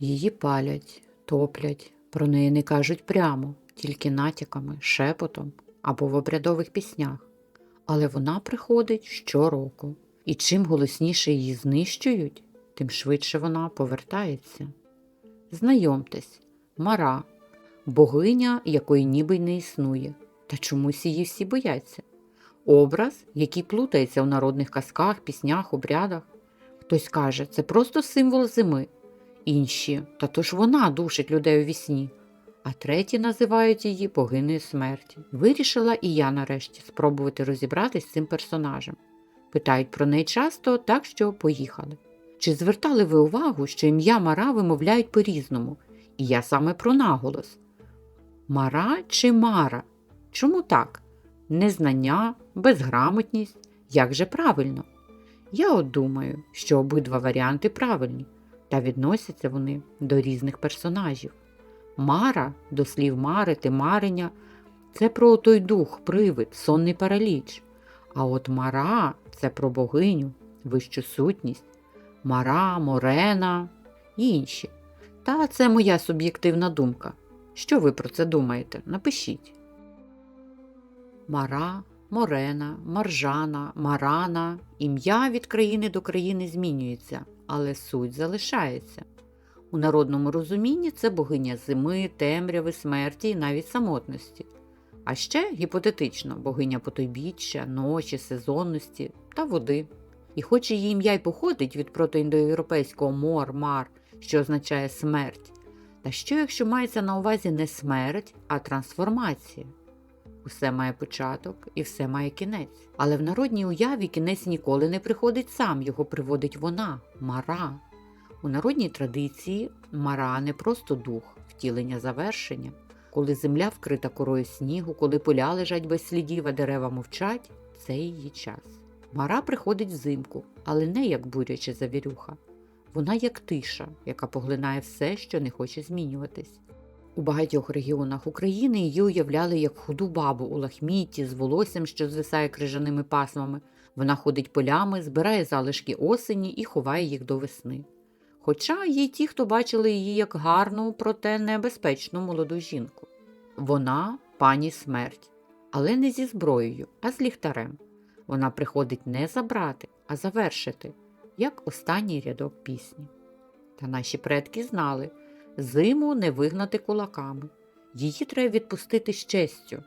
Її палять, топлять, про неї не кажуть прямо, тільки натяками, шепотом або в обрядових піснях. Але вона приходить щороку, і чим голосніше її знищують, тим швидше вона повертається. Знайомтесь, Мара, богиня, якої ніби й не існує, та чомусь її всі бояться. Образ, який плутається у народних казках, піснях, обрядах. Хтось каже, це просто символ зими. Інші, та то ж вона душить людей у вісні. А треті називають її богинею смерті. Вирішила і я нарешті спробувати розібратись з цим персонажем. Питають про неї часто, так що поїхали. Чи звертали ви увагу, що ім'я Мара вимовляють по-різному? І я саме про наголос. Мара чи Мара? Чому так? Незнання, безграмотність. Як же правильно? Я от думаю, що обидва варіанти правильні, та відносяться вони до різних персонажів. Мара, до слів марити, мареня це про той дух, привид, сонний параліч. А от Мара це про богиню, вищу сутність, Мара, Морена і інші. Та це моя суб'єктивна думка. Що ви про це думаєте? Напишіть. Мара, Морена, Маржана, Марана. Ім'я від країни до країни змінюється, але суть залишається. У народному розумінні це богиня зими, темряви, смерті і навіть самотності. А ще гіпотетично богиня потойбіччя, ночі, сезонності та води. І хоч її ім'я й походить від протоіндоєвропейського мор, мар, що означає смерть, та що якщо мається на увазі не смерть, а трансформація? Усе має початок і все має кінець. Але в народній уяві кінець ніколи не приходить сам, його приводить вона, мара. У народній традиції мара не просто дух, втілення завершення. Коли земля вкрита корою снігу, коли поля лежать без слідів, а дерева мовчать, це її час. Мара приходить взимку, але не як буряча завірюха. Вона як тиша, яка поглинає все, що не хоче змінюватись. У багатьох регіонах України її уявляли як худу бабу у лахмітті з волоссям, що звисає крижаними пасмами. Вона ходить полями, збирає залишки осені і ховає їх до весни. Хоча є ті, хто бачили її як гарну, проте небезпечну молоду жінку. Вона пані смерть, але не зі зброєю, а з ліхтарем. Вона приходить не забрати, а завершити, як останній рядок пісні. Та наші предки знали зиму не вигнати кулаками, її треба відпустити з честю.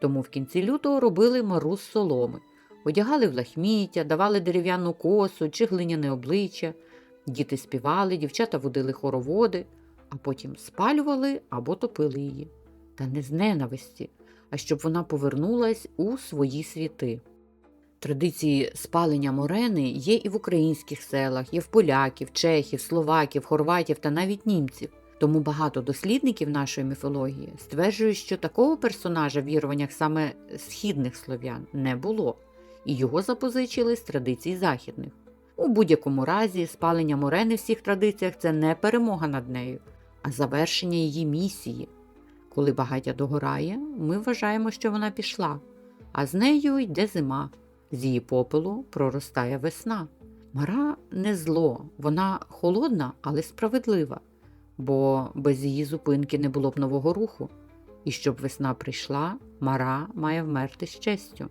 Тому в кінці лютого робили мару з соломи, одягали в лахміття, давали дерев'яну косу чи глиняне обличчя. Діти співали, дівчата водили хороводи, а потім спалювали або топили її. Та не з ненависті, а щоб вона повернулась у свої світи. Традиції спалення морени є і в українських селах, є в поляків, чехів, словаків, хорватів та навіть німців. Тому багато дослідників нашої міфології стверджують, що такого персонажа в віруваннях саме східних слов'ян не було, і його запозичили з традицій західних. У будь-якому разі, спалення морени в всіх традиціях це не перемога над нею, а завершення її місії. Коли багаття догорає, ми вважаємо, що вона пішла, а з нею йде зима, з її попелу проростає весна. Мара не зло, вона холодна, але справедлива, бо без її зупинки не було б нового руху, і щоб весна прийшла, мара має вмерти з честю.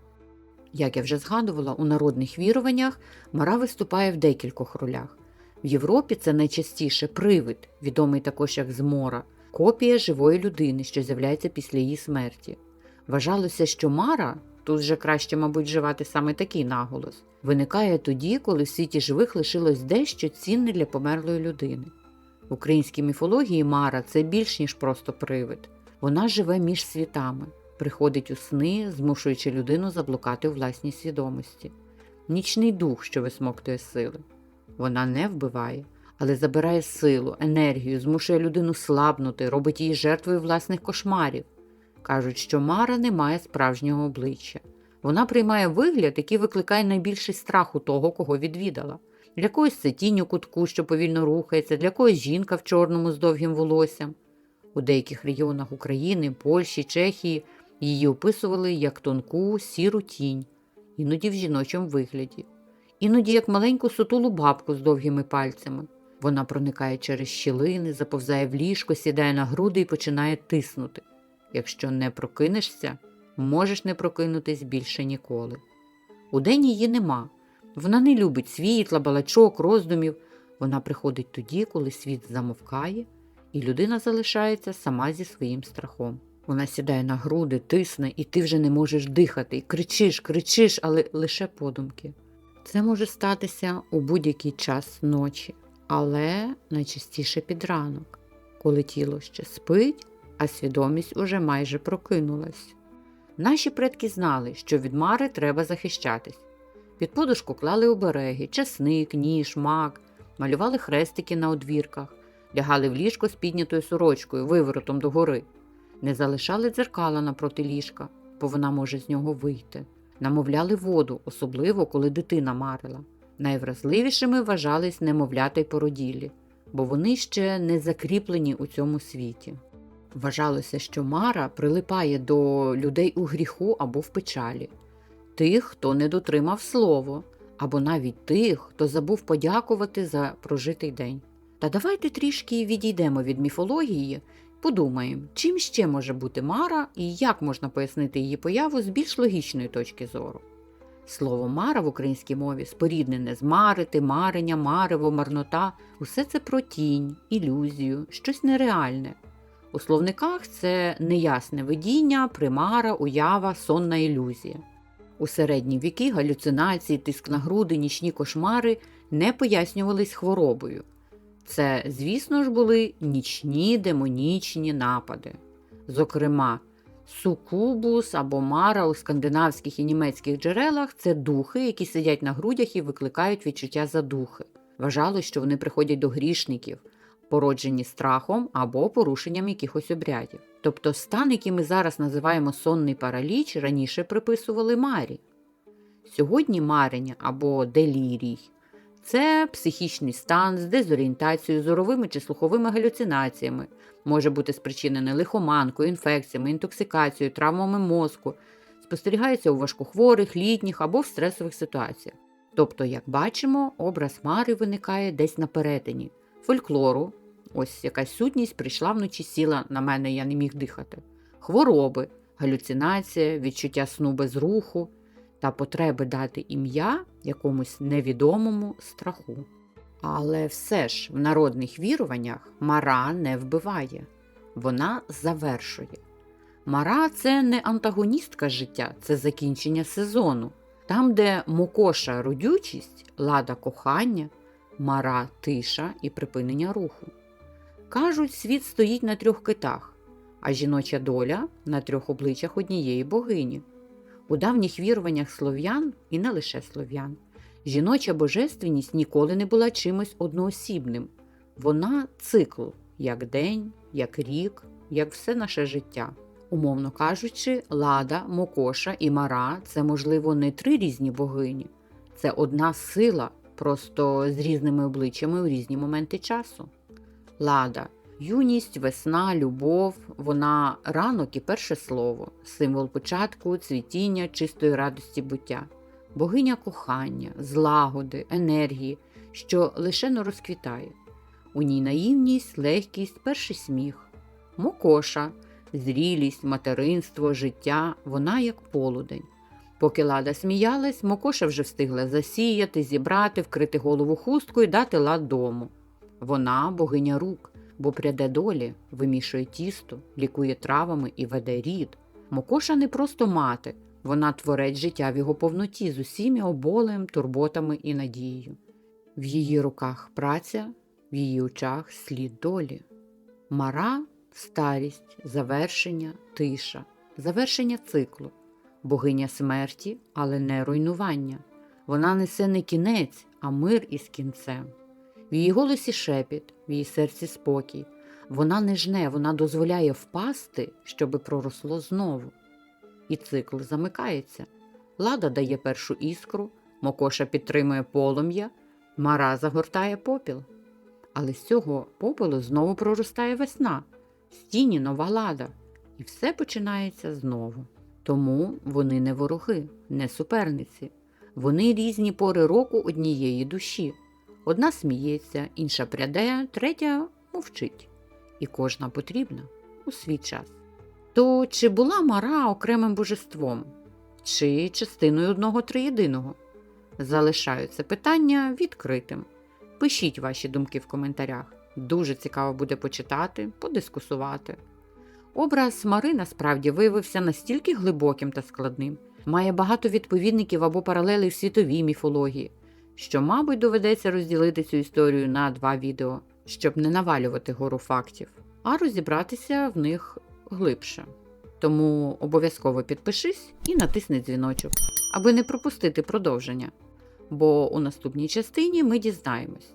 Як я вже згадувала, у народних віруваннях Мара виступає в декількох ролях. В Європі це найчастіше привид, відомий також як змора, копія живої людини, що з'являється після її смерті. Вважалося, що Мара, тут вже краще, мабуть, вживати саме такий наголос, виникає тоді, коли в світі живих лишилось дещо цінне для померлої людини. В українській міфології Мара це більш ніж просто привид. Вона живе між світами приходить у сни, змушуючи людину заблукати у власній свідомості. Нічний дух, що висмоктує сили. Вона не вбиває, але забирає силу, енергію, змушує людину слабнути, робить її жертвою власних кошмарів. Кажуть, що Мара не має справжнього обличчя. Вона приймає вигляд, який викликає найбільший страх у того, кого відвідала. Для когось це тінь у кутку, що повільно рухається, для когось жінка в чорному з довгим волоссям. У деяких регіонах України, Польщі, Чехії Її описували як тонку сіру тінь, іноді в жіночому вигляді, іноді як маленьку сутулу бабку з довгими пальцями. Вона проникає через щілини, заповзає в ліжко, сідає на груди і починає тиснути. Якщо не прокинешся, можеш не прокинутись більше ніколи. Удень її нема. Вона не любить світла, балачок, роздумів. Вона приходить тоді, коли світ замовкає, і людина залишається сама зі своїм страхом. Вона сідає на груди, тисне, і ти вже не можеш дихати, і кричиш, кричиш, але лише подумки. Це може статися у будь-який час ночі, але найчастіше під ранок, коли тіло ще спить, а свідомість уже майже прокинулась. Наші предки знали, що від мари треба захищатись. Під подушку клали обереги, часник, ніж, мак, малювали хрестики на одвірках, лягали в ліжко з піднятою сорочкою, виворотом догори. Не залишали дзеркала напроти ліжка, бо вона може з нього вийти. Намовляли воду, особливо коли дитина марила. Найвразливішими вважались немовлята й породілі, бо вони ще не закріплені у цьому світі. Вважалося, що Мара прилипає до людей у гріху або в печалі, тих, хто не дотримав слово, або навіть тих, хто забув подякувати за прожитий день. Та давайте трішки відійдемо від міфології, подумаємо, чим ще може бути Мара і як можна пояснити її появу з більш логічної точки зору. Слово Мара в українській мові споріднене з марити, марення, марево, марнота усе це про тінь, ілюзію, щось нереальне. У словниках це неясне видіння, примара, уява, сонна ілюзія. У середні віки галюцинації, тиск на груди, нічні кошмари не пояснювались хворобою. Це, звісно ж, були нічні демонічні напади. Зокрема, сукубус або мара у скандинавських і німецьких джерелах це духи, які сидять на грудях і викликають відчуття задухи. Вважалось, що вони приходять до грішників, породжені страхом або порушенням якихось обрядів. Тобто стан, який ми зараз називаємо сонний параліч, раніше приписували марі. Сьогодні марення або делірій це психічний стан з дезорієнтацією, зоровими чи слуховими галюцинаціями, може бути спричинений лихоманкою, інфекціями, інтоксикацією, травмами мозку, спостерігається у важкохворих, літніх або в стресових ситуаціях. Тобто, як бачимо, образ Мари виникає десь на перетині фольклору, ось якась сутність прийшла вночі, сіла на мене, я не міг дихати, хвороби, галюцинація, відчуття сну без руху та потреби дати ім'я якомусь невідомому страху. Але все ж в народних віруваннях мара не вбиває, вона завершує. Мара це не антагоністка життя, це закінчення сезону. Там, де мокоша родючість, лада кохання, мара тиша і припинення руху. Кажуть, світ стоїть на трьох китах, а жіноча доля на трьох обличчях однієї богині. У давніх віруваннях слов'ян і не лише слов'ян, жіноча божественність ніколи не була чимось одноосібним. Вона цикл, як день, як рік, як все наше життя. Умовно кажучи, лада, мокоша і мара це, можливо, не три різні богині, це одна сила, просто з різними обличчями у різні моменти часу. Лада юність, весна, любов, вона ранок і перше слово, символ початку, цвітіння, чистої радості буття, богиня кохання, злагоди, енергії, що лише не розквітає. У ній наївність, легкість, перший сміх, мокоша, зрілість, материнство, життя, вона як полудень. Поки лада сміялась, Мокоша вже встигла засіяти, зібрати, вкрити голову хусткою і дати лад дому. Вона богиня рук, бо пряде долі, вимішує тісто, лікує травами і веде рід. Мокоша не просто мати, вона творець життя в його повноті з усіми оболем, турботами і надією. В її руках праця, в її очах слід долі. Мара старість, завершення, тиша, завершення циклу богиня смерті, але не руйнування. Вона несе не кінець, а мир із кінцем. В її голосі шепіт, в її серці спокій. Вона не жне, вона дозволяє впасти, щоби проросло знову. І цикл замикається. Лада дає першу іскру, Мокоша підтримує полум'я, мара загортає попіл. Але з цього попелу знову проростає весна, з тіні нова лада, і все починається знову. Тому вони не вороги, не суперниці. Вони різні пори року однієї душі. Одна сміється, інша пряде, третя мовчить. І кожна потрібна у свій час. То чи була Мара окремим божеством, чи частиною одного триєдиного? Залишаю це питання відкритим. Пишіть ваші думки в коментарях. Дуже цікаво буде почитати, подискусувати. Образ Мари насправді виявився настільки глибоким та складним, має багато відповідників або паралелей в світовій міфології, що, мабуть, доведеться розділити цю історію на два відео, щоб не навалювати гору фактів, а розібратися в них глибше. Тому обов'язково підпишись і натисни дзвіночок, аби не пропустити продовження. Бо у наступній частині ми дізнаємось,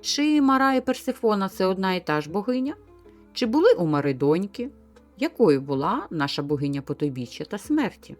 чи Мара і Персифона це одна і та ж богиня, чи були у Мари доньки, якою була наша богиня потойбіччя та смерті.